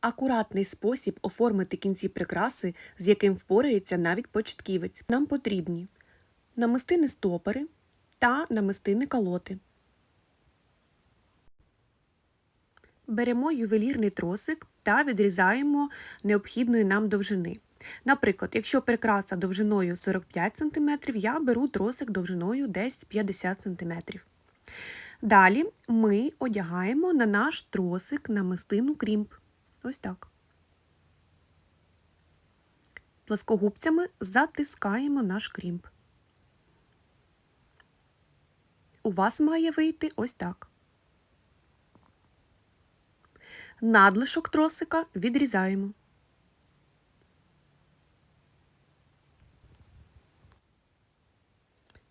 Акуратний спосіб оформити кінці прикраси, з яким впорається навіть початківець. Нам потрібні намистини стопори та намистини калоти. Беремо ювелірний тросик та відрізаємо необхідної нам довжини. Наприклад, якщо прикраса довжиною 45 см, я беру тросик довжиною десь 50 см. Далі ми одягаємо на наш тросик намистину крімп. Ось так. Плоскогубцями затискаємо наш крімп. У вас має вийти ось так. Надлишок тросика відрізаємо.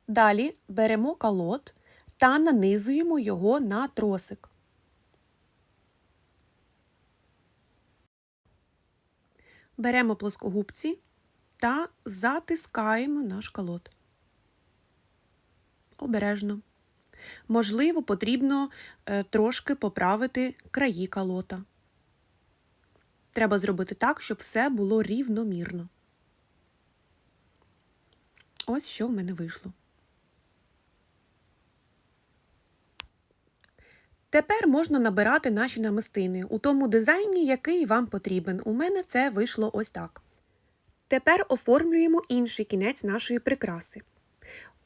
Далі беремо калот та нанизуємо його на тросик. Беремо плоскогубці та затискаємо наш калот. Обережно. Можливо, потрібно е, трошки поправити краї калота. Треба зробити так, щоб все було рівномірно. Ось що в мене вийшло. Тепер можна набирати наші намистини у тому дизайні, який вам потрібен. У мене це вийшло ось так. Тепер оформлюємо інший кінець нашої прикраси.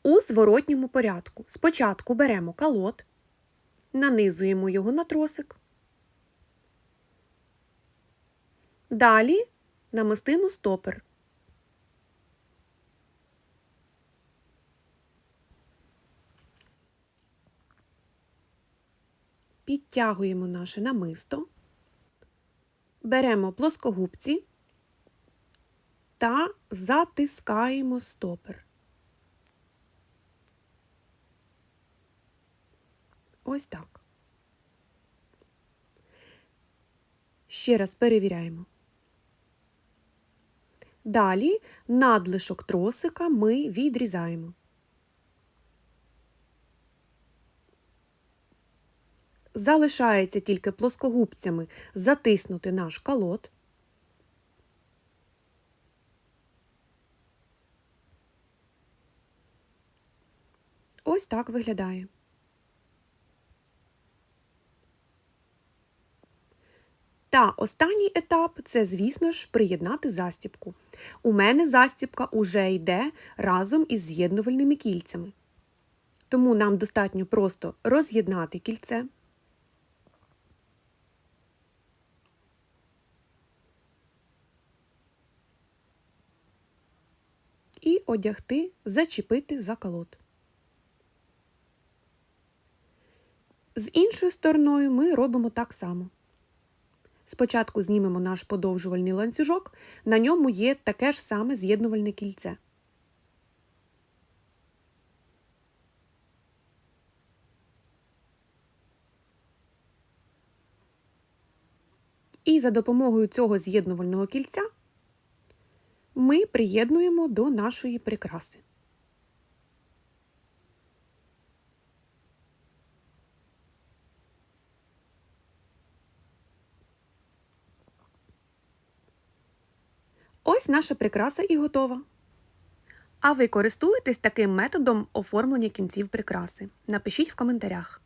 У зворотньому порядку. Спочатку беремо калот, нанизуємо його на тросик. Далі намистину стопер. Підтягуємо наше намисто, беремо плоскогубці та затискаємо стопер. Ось так. Ще раз перевіряємо. Далі надлишок тросика ми відрізаємо. Залишається тільки плоскогубцями затиснути наш калот. Ось так виглядає. Та останній етап це, звісно ж, приєднати застібку. У мене застібка уже йде разом із з'єднувальними кільцями. Тому нам достатньо просто роз'єднати кільце. І одягти, зачепити за колод. З іншою стороною ми робимо так само. Спочатку знімемо наш подовжувальний ланцюжок, на ньому є таке ж саме з'єднувальне кільце. І за допомогою цього з'єднувального кільця ми приєднуємо до нашої прикраси. Ось наша прикраса і готова. А ви користуєтесь таким методом оформлення кінців прикраси? Напишіть в коментарях.